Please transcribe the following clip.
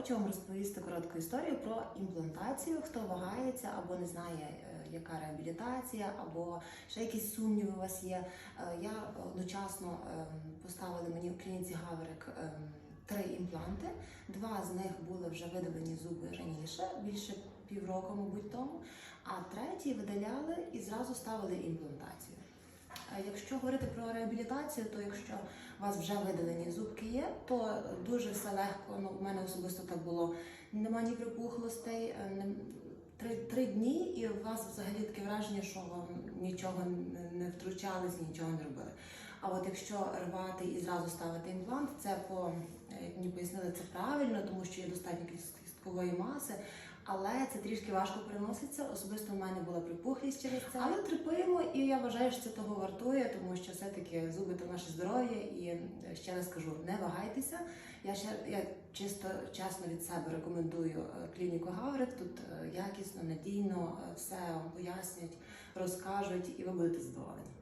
Хочу вам розповісти коротку історію про імплантацію. Хто вагається або не знає, е, яка реабілітація, або ще якісь сумніви у вас є. Е, Я одночасно ем, поставили мені в клініці Гаврик ем, три імпланти. Два з них були вже видалені зуби раніше, більше півроку, мабуть, тому. А третій видаляли і зразу ставили імплантацію. Якщо говорити про реабілітацію, то якщо у вас вже видалені зубки є, то дуже все легко. Ну, у мене особисто так було. Нема ні припухлостей, е, три, три дні, і у вас взагалі таке враження, що вам нічого не- втручались, нічого не робили. А от якщо рвати і зразу ставити імплант, це по як мені пояснили, це правильно, тому що є достатньо кіст- кісткової маси. Але це трішки важко переноситься. Особисто в мене була припухлість через це. Але терпимо, і я вважаю, що це того вартує, тому що все-таки зуби то наше здоров'я. І е, ще раз кажу, не вагайтеся. Я ще я чисто чесно від себе рекомендую е, клініку Гаврик. Тут е, якісно, надійно все вам пояснять, розкажуть, і ви будете задоволені.